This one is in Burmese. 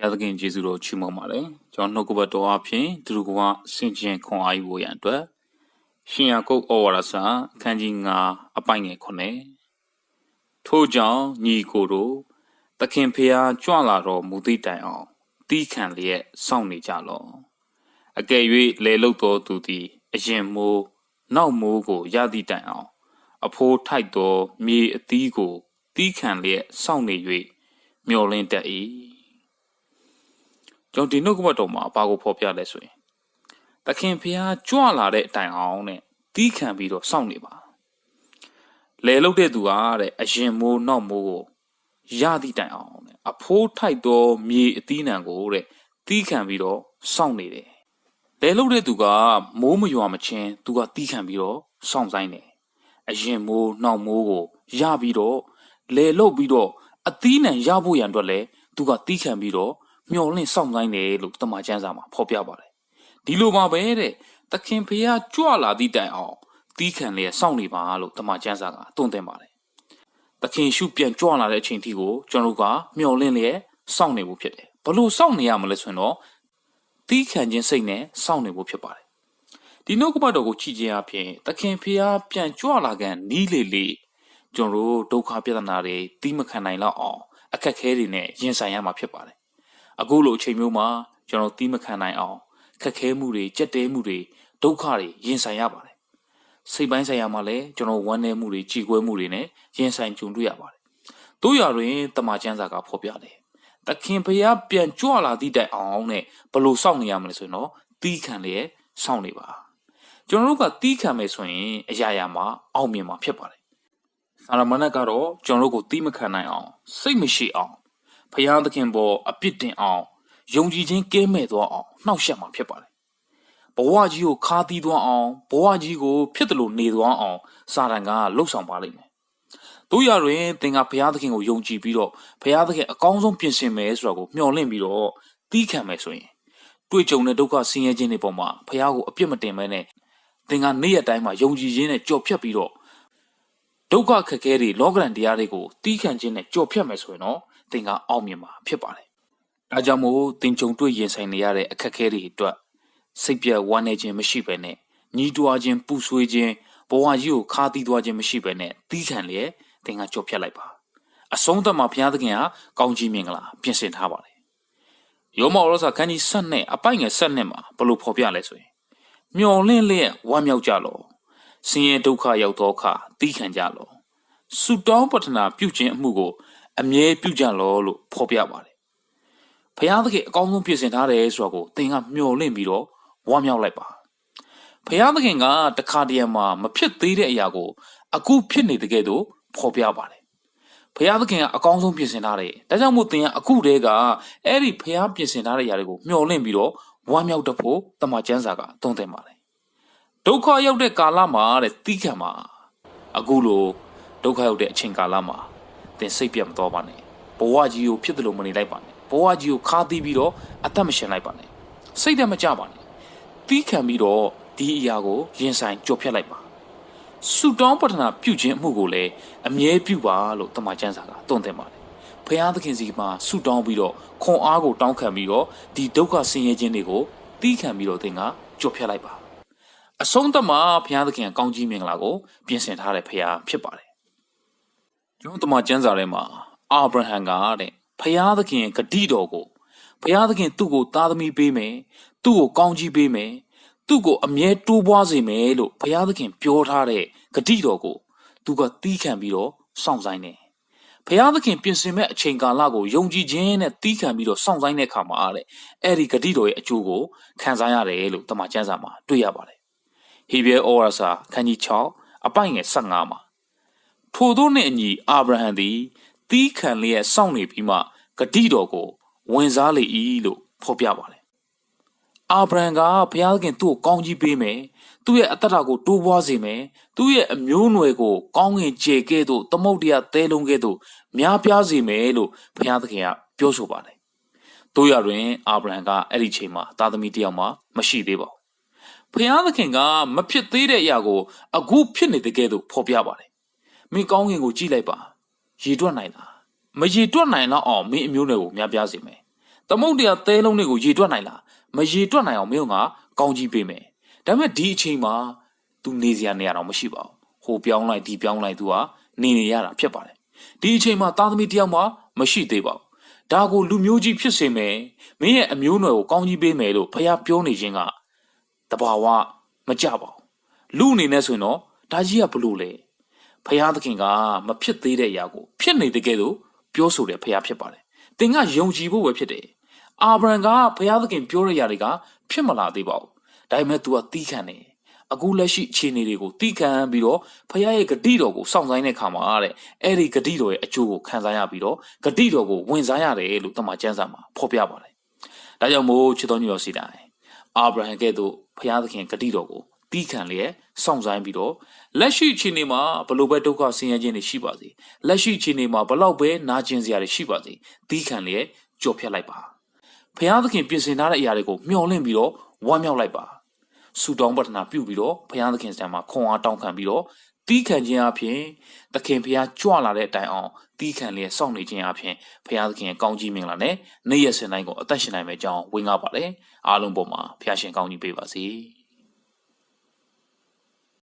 ဘုရားသခင်ယေရှုတော်ချီးမွမ်းပါတယ်ကျွန်တော်နှုတ်ကပတ်တော်အဖြစ်သူတို့ကစင်ကြင်ခွန်အားယူဖို့ရန်အတွက်ရှင်ယာကုပ်ဩဝါဒစာအခန်းကြီး9အပိုင်ငယ်9ထို့ကြောင့်ညီကိုတို့သခင်ဖျားကြွလာတော်မူသည့်တိုင်အောင်တီးခံလျက်စောင့်နေကြလော့အကယ်၍လေလုတ်တော်သူသည်အရင်မိုးနောက်မိုးကိုရသည့်တိုင်အောင် အဖိုးထိုက်သောမြေအသီးကိုတီးခံလျက်စောင့်နေ၍မျောလင်းတတ်၏ ကျွန်တော်ဒီနှုတ်ကပတ်တော်မှာဘာကိုဖော်ပြလဲဆိုရင်သခင်ဖျားကြွလာတဲ့အတိုင်အောင်နဲ့တီးခံပြီးတော့စောင့်နေပါလေလုတ်တဲ့သူကတဲ့အရင်မိုးနောက်မိုးကိုရသည့်တိုင်အောင်တဲ့အဖိုးထိုက်သောမြေအသီးနှံကိုတဲ့တီးခံပြီးတော့စောင့်နေတယ်လဲလုတ်တဲ့သူကမိုးမရွာမချင်းသူကတီးခံပြီးတော့စောင့်ဆိုင်တယ်အရင်မိုးနောက်မိုးကိုရပြီးတော့လဲလုတ်ပြီးတော့အသီးနှံရဖို့ရန်အတွက်လဲသူကတီးခံပြီးတော့ မျောလင့်စောင့်ဆိုင်တယ်လို့တမန်ကျမ်းစာမှာဖော်ပြပါတယ်ဒီလိုပါပဲတဲ့သခင်ဖျားကြွလာသည့်တိုင်အောင်တီးခံလျက်စောင့်နေပါလို့တမန်ကျမ်းစာကတွန်းတင်ပါတယ်သခင်ရှုပြန်ကြွလာတဲ့အချိန်ထိကိုကျွန်တော်တို့ကမျောလင့်လျက်စောင့်နေဖို့ဖြစ်တယ်ဘလို့စောင့်နေရမလဲဆိုရင်တော့တီးခံခြင်းစိတ်နဲ့စောင့်နေဖို့ဖြစ်ပါတယ်ဒီနှုတ်ကပတ်တော်ကိုကြည်ခြင်းအပြင်သခင်ဖျားပြန်ကြွလာကန်နီးလေလေကျွန်တော်တို့ဒုက္ခပြဿနာတွေတီးမခံနိုင်တော့အောင်အခက်ခဲတွေနဲ့ရင်ဆိုင်ရမှာဖြစ်ပါတယ် အခုလိုအချိန်မျိုးမှာကျွန်တော်တီးမခံနိုင်အောင်ခက်ခဲမှုတွေကြက်တဲမှုတွေဒုက္ခတွေရင်ဆိုင်ရပါတယ်စိတ်ပိုင်းဆိုင်ရာမှာလည်းကျွန်တော်ဝမ်းနည်းမှုတွေကြေကွဲမှုတွေနဲ့ရင်ဆိုင်ကြုံတွေ့ရပါတယ်တို့ရတွင်တမန်ကျမ်းစာကဖော်ပြတယ်သခင်ဖျားပြန်ကြွလာသည့်တိုင်အောင်နဲ့ဘလို့စောင့်နေရမလဲဆိုရင်တော့တီးခံလျက်စောင့်နေပါကျွန်တော်တို့ကတီးခံမယ်ဆိုရင်အရာရာမှာအောင်မြင်မှာဖြစ်ပါတယ်ဆာလမဏတ်ကတော့ကျွန်တော်တို့ကိုတီးမခံနိုင်အောင်စိတ်မရှိအောင် ဖျားသခင်ပေါ်အပြစ်တင်အောင်ယုံကြည်ခြင်းကဲမဲ့သွားအောင်နှောက်ယှက်မှာဖြစ်ပါတယ်ဘဝကြီးကိုခါသီးသွားအောင်ဘဝကြီးကိုဖြစ်တယ်လို့နေသွားအောင်စာတန်ကလှုပ်ဆောင်ပါလိမ့်မယ်တို့ရတွင်သင်ကဘုရားသခင်ကိုယုံကြည်ပြီးတော့ဘုရားသခင်အကောင်းဆုံးပြင်ဆင်မယ်ဆိုတာကိုမျှော်လင့်ပြီးတော့တီးခံမယ်ဆိုရင်တွေ့ကြုံတဲ့ဒုက္ခဆင်းရဲခြင်းတွေပေါ်မှာဘုရားကိုအပြစ်မတင်မဲနဲ့သင်ကနေ့ရက်တိုင်းမှာယုံကြည်ခြင်းနဲ့ကြော်ဖြတ်ပြီးတော့ဒုက္ခခက်ခဲတွေလောကရန်တရားတွေကိုတီးခံခြင်းနဲ့ကြော်ဖြတ်မယ်ဆိုရင်တော့ သင်ကအောင်မြင်မှာဖြစ်ပါတယ်။ဒါကြောင့်မို့သင်ကြုံတွေ့ရင်ဆိုင်နေရတဲ့အခက်ခဲတွေအတွက်စိတ်ပြတ်ဝမ်းနည်းခြင်းမရှိဘဲနဲ့ညီးတွားခြင်းပူဆွေးခြင်းဘဝကြီးကိုခါသီးသွားခြင်းမရှိဘဲနဲ့တီးခံလျက်သင်ကကြော်ဖြတ်လိုက်ပါအဆုံးသတ်မှာဘုရားသခင်ကကောင်းကြီးမင်္ဂလာပြင်ဆင်ထားပါတယ်ယောမောရောစာခန်းကြီး7နဲ့အပိုင်ငယ်7နဲ့မှာဘလို့ဖော်ပြလဲဆိုရင်မျော်လင့်လျက်ဝမ်းမြောက်ကြလောဆင်းရဲဒုက္ခရောက်သောအခါတီးခံကြလောဆုတောင်းပတနာပြုခြင်းအမှုကို အမြဲပြုကြလောလို့ဖော်ပြပါတယ်ဘုရားသခင်အကောင်းဆုံးပြင်ဆင်ထားတယ်ဆိုတော့ကိုသင်ကမျှော်လင့်ပြီးတော့ဝမ်းမြောက်လိုက်ပါဘုရားသခင်ကတခါတည်းမှာမဖြစ်သေးတဲ့အရာကို အခုဖြစ်နေတဲ့ကဲ့သို့ဖော်ပြပါတယ်ဘုရားသခင်ကအကောင်းဆုံးပြင်ဆင်ထားတယ်ဒါကြောင့်မို့သင်ကအခုတည်းကအဲ့ဒီဘုရားပြင်ဆင်ထားတဲ့အရာတွေကိုမျှော်လင့်ပြီးတော့ဝမ်းမြောက်တဖို့တမန်ကျမ်းစာကသုံးသင်ပါတယ်ဒုက္ခရောက်တဲ့ကာလမှာတဲ့တီးခံမှာအခုလိုဒုက္ခရောက်တဲ့အချိန်ကာလမှာ သင်စိတ်ပြတ်မသွားပါနဲ့ဘဝကြီးကိုဖြစ်တယ်လို့မနေလိုက်ပါနဲ့ဘဝကြီးကိုခါသီးပြီးတော့အသက်မရှင်လိုက်ပါနဲ့စိတ်တမကြပါနဲ့တီးခံပြီးတော့ဒီအရာကိုရင်ဆိုင်ကြော်ဖြတ်လိုက်ပါဆုတောင်းပတနာပြုခြင်းအမှုကိုလည်းအမြဲပြုပါလို့တမန်ကျမ်းစာကတွန်းတင်ပါတယ်ဖခင်သခင်စီမှာဆုတောင်းပြီးတော့ခွန်အားကိုတောင်းခံပြီးတော့ဒီဒုက္ခဆင်းရဲခြင်းတွေကိုတီးခံပြီးတော့သင်ကကြော်ဖြတ်လိုက်ပါအဆုံးသတ်မှာဘုရားသခင်ကောင်းကြီးမင်္ဂလာကိုပြင်ဆင်ထားတဲ့ဘုရားဖြစ်ပါတယ် ကျွန်တော်တမန်ကျမ်းစာထဲမှာအာဗြဟံကတဲ့ဘုရားသခင်ဂတိတော်ကိုဘုရားသခင်သူ့ကိုသားသမီးပေးမယ်သူ့ကိုကောင်းကြီးပေးမယ်သူ့ကိုအမြဲတိုးပွားစေမယ်လို့ဘုရားသခင်ပြောထားတဲ့ဂတိတော်ကိုသူကတီးခံပြီးတော့စောင့်ဆိုင်တယ်ဘုရားသခင်ပြင်ဆင်မဲ့အချိန်ကာလကိုယုံကြည်ခြင်းနဲ့တီးခံပြီးတော့စောင့်ဆိုင်တဲ့အခါမှာတဲ့အဲ့ဒီဂတိတော်ရဲ့အကျိုးကိုခံစားရတယ်လို့တမန်ကျမ်းစာမှာတွေ့ရပါတယ်ဟေဘဲဩဝါစာခန်းကြီး6အပိုင်ငယ်15မှာ ထို့သောနှင့်အညီအာဗြဟံသည်တီးခံလျက်စောင့်နေပြီးမှဂတိတော်ကို ဝင်စားလေ၏လို့ဖော်ပြပါတယ်အာဗြဟံကဘုရားသခင်သူ့ကိုကောင်းကြီးပေးမယ်သူ့ရဲ့အတ္တကိုတိုးပွားစေမယ်သူ့ရဲ့အမျိုးအနွယ်ကိုကောင်းကင်ကျေကဲ့သို့သမုတ်တရားသဲလုံးကဲ့သို့များပြားစေမယ်လို့ဘုရားသခင်ကပြောဆိုပါတယ်တို့ရတွင်အာဗြဟံကအဲ့ဒီချိန်မှာသားသမီးတယောက်မှမရှိသေးပါဘူးဘုရားသခင်ကမဖြစ်သေးတဲ့အရာကိုအခုဖြစ်နေတဲ့ကဲ့သို့ဖော်ပြပါတယ် မင်းကောင်းကင်ကိုကြည့်လိုက်ပါရေတွက်နိုင်လားမရေတွက်နိုင်တော့အောင်မင်းအမျိုးနွယ်ကိုများပြားစေမယ်။တသမုတ်တရားသဲလုံးတွေကိုရေတွက်နိုင်လားမရေတွက်နိုင်အောင်မင်းကကောင်းကြီးပေးမယ်ဒါပေမဲ့ဒီအချိန်မှာ तू နေစရာနေရာတော့မရှိပါဘူးဟိုပြောင်းလိုက်ဒီပြောင်းလိုက် तू ဟာနေနေရတာဖြစ်ပါတယ်ဒီအချိန်မှာသားသမီးတစ်ယောက်မှမရှိသေးပါဘူးဒါကိုလူမျိုးကြီးဖြစ်စေမယ်မင်းရဲ့အမျိုးအနွယ်ကိုကောင်းကြီးပေးမယ်လို့ဖခင်ပြောနေခြင်းကတဘာဝမကြပါဘူးလူအနေနဲ့ဆိုရင်တော့ဒါကြီးကဘလို့လဲ ဖခင်သခင်ကမဖြစ်သေးတဲ့အရာကိုဖြစ်နေတဲ့ကဲ့သို့ပြောဆိုတဲ့ဖခင်ဖြစ်ပါတယ်သင်ကယုံကြည်ဖို့ပဲဖြစ်တယ်အာဗြဟံကဖခင်သခင်ပြောရတဲ့အရာတွေကဖြစ်မလာသေးပါဘူးဒါပေမဲ့ तू ကတီးခံတယ်အခုလက်ရှိအခြေအနေတွေကိုတီးခံပြီးတော့ဖခင်ရဲ့ဂတိတော်ကိုစောင့်ဆိုင်တဲ့ခါမှာတဲ့အဲ့ဒီဂတိတော်ရဲ့အကျိုးကိုခံစားရပြီးတော့ဂတိတော်ကိုဝင်စားရတယ်လို့တမန်ကျမ်းစာမှာဖော်ပြပါတယ်ဒါကြောင့်မို့ချစ်တော်ညီတော်စီတိုင်းအာဗြဟံကဲ့သို့ဖခင်သခင်ဂတိတော်ကို တီးခံလျက်စောင့်ဆိုင်ပြီးတော့လက်ရှိအခြေအနေမှာဘလို့ပဲဒုက္ခဆင်းရဲခြင်းတွေရှိပါစေလက်ရှိအခြေအနေမှာဘလောက်ပဲနာကျင်စရာတွေရှိပါစေတီးခံလျက်ကြော်ဖြတ်လိုက်ပါဖခင်သခင်ပြင်ဆင်ထားတဲ့အရာတွေကိုမျှော်လင့်ပြီးတော့ဝမ်းမြောက်လိုက်ပါဆူတောင်းပတနာပြုပြီးတော့ဖခင်သခင်စံမှာခွန်အားတောင်းခံပြီးတော့တီးခံခြင်းအပြင်သခင်ဖခင်ကြွလာတဲ့အတိုင်အောင်တီးခံလျက်စောင့်နေခြင်းအပြင်ဖခင်သခင်ရဲ့ကောင်းကြီးမင်္ဂလာနဲ့နေ့ရက်စဉ်တိုင်းကိုအသက်ရှင်နိုင်မယ့်အကြောင်းဝင်ကားပါလေအားလုံးပေါ်မှာဖခင်ရှင်ကောင်းကြီးပေးပါစေ။